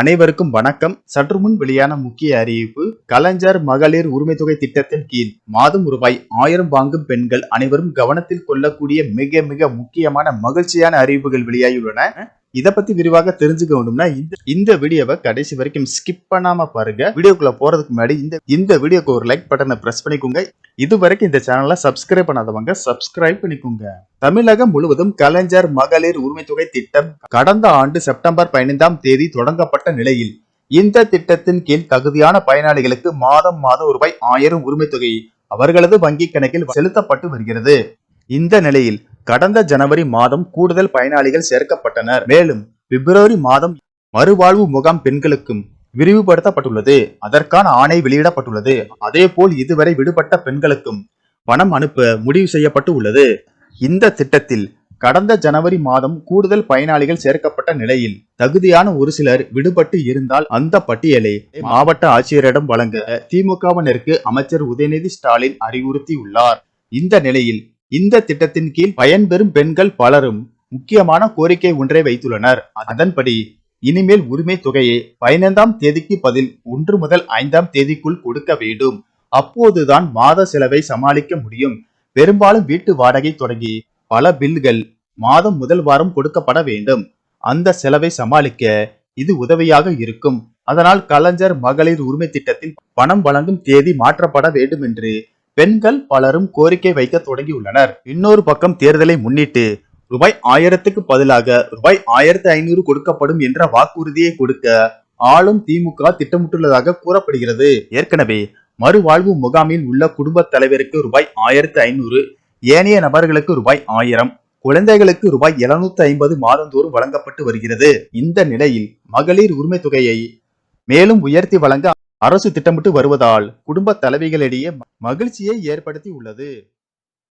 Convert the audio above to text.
அனைவருக்கும் வணக்கம். சற்று முன் வெளியான முக்கிய அறிவிப்பு கலைஞர் மகளிர் உரிமை தொகை திட்டத்தின் கீழ் மாதம் ரூபாய் ஆயிரம் வாங்கும் பெண்கள் அனைவரும் கவனத்தில் கொள்ளக்கூடிய மிக மிக முக்கியமான மகிழ்ச்சியான அறிவிப்புகள் வெளியாகியுள்ளன. இதை பத்தி விரிவாக தெரிஞ்சுக்க வேண்டும்னா இந்த இந்த வீடியோவை கடைசி வரைக்கும் ஸ்கிப் பண்ணாம பாருங்க. வீடியோக்குள்ள போறதுக்கு முன்னாடி இந்த இந்த வீடியோக்கு ஒரு லைக் பட்டனை பிரஸ் பண்ணிக்கோங்க. இது வரைக்கும் இந்த சேனலை சப்ஸ்கிரைப் பண்ணாதவங்க சப்ஸ்கிரைப் பண்ணிக்கோங்க. தமிழகம் முழுவதும் கலைஞர் மகளிர் உரிமை தொகை திட்டம் கடந்த ஆண்டு செப்டம்பர் பதினைந்தாம் தேதி தொடங்கப்பட்ட நிலையில் இந்த திட்டத்தின் கீழ் தகுதியான பயனாளிகளுக்கு மாதம் மாதம் ரூபாய் ஆயிரம் உரிமை தொகை அவர்களது வங்கி கணக்கில் செலுத்தப்பட்டு வருகிறது. இந்த நிலையில் கடந்த ஜனவரி மாதம் கூடுதல் பயனாளிகள் சேர்க்கப்பட்டனர். மேலும் பிப்ரவரி மாதம் மறுவாழ்வு முகாம் பெண்களுக்கும் விரிவுபடுத்தப்பட்டுள்ளது. அதற்கான ஆணை வெளியிடப்பட்டுள்ளது. அதேபோல் இதுவரை விடுபட்ட பெண்களுக்கும் பணம் அனுப்ப முடிவு செய்யப்பட்டு உள்ளது இந்த திட்டத்தில் கடந்த ஜனவரி மாதம் கூடுதல் பயனாளிகள் சேர்க்கப்பட்ட நிலையில் தகுதியான ஒரு சிலர் விடுபட்டு இருந்தால் அந்த பட்டியலை மாவட்ட ஆட்சியரிடம் வழங்க திமுகவினருக்கு அமைச்சர் உதயநிதி ஸ்டாலின் அறிவுறுத்தியுள்ளார். இந்த நிலையில் இந்த திட்டத்தின் கீழ் பயன்பெறும் பெண்கள் பலரும் முக்கியமான கோரிக்கை ஒன்றை வைத்துள்ளனர். அதன்படி இனிமேல் உரிமை தொகையை பதினைந்தாம் தேதிக்கு பதில் ஒன்று முதல் ஐந்தாம் தேதிக்குள் கொடுக்க வேண்டும். அப்போதுதான் மாத செலவை சமாளிக்க முடியும். பெரும்பாலும் வீட்டு வாடகை தொடங்கி பல பில்கள் மாதம் முதல் வாரம் கொடுக்கப்பட வேண்டும். அந்த செலவை சமாளிக்க இது உதவியாக இருக்கும். அதனால் கலைஞர் மகளிர் உரிமை திட்டத்தில் பணம் வழங்கும் தேதி மாற்றப்பட வேண்டும் என்று பெண்கள் பலரும் கோரிக்கை வைக்க தொடங்கியுள்ளனர். இன்னொரு பக்கம் தேர்தலை முன்னிட்டு ரூபாய் ஆயிரத்துக்கு பதிலாக ரூபாய் ஆயிரத்தி ஐநூறு கொடுக்கப்படும் என்ற வாக்குறுதியை கொடுக்க ஆளும் திமுக திட்டமிட்டுள்ளதாக கூறப்படுகிறது. ஏற்கனவே மறுவாழ்வு முகாமில் உள்ள குடும்ப தலைவருக்கு ரூபாய் ஆயிரத்தி ஐநூறு ஏனைய நபர்களுக்கு ரூபாய் ஆயிரம் குழந்தைகளுக்கு ரூபாய் எழுநூத்தி ஐம்பது மாதந்தோறும் வழங்கப்பட்டு வருகிறது. இந்த நிலையில் மகளிர் உரிமை தொகையை மேலும் உயர்த்தி வழங்க அரசு திட்டமிட்டு வருவதால் குடும்ப தலைவிகளிடையே மகிழ்ச்சியை ஏற்படுத்தி உள்ளது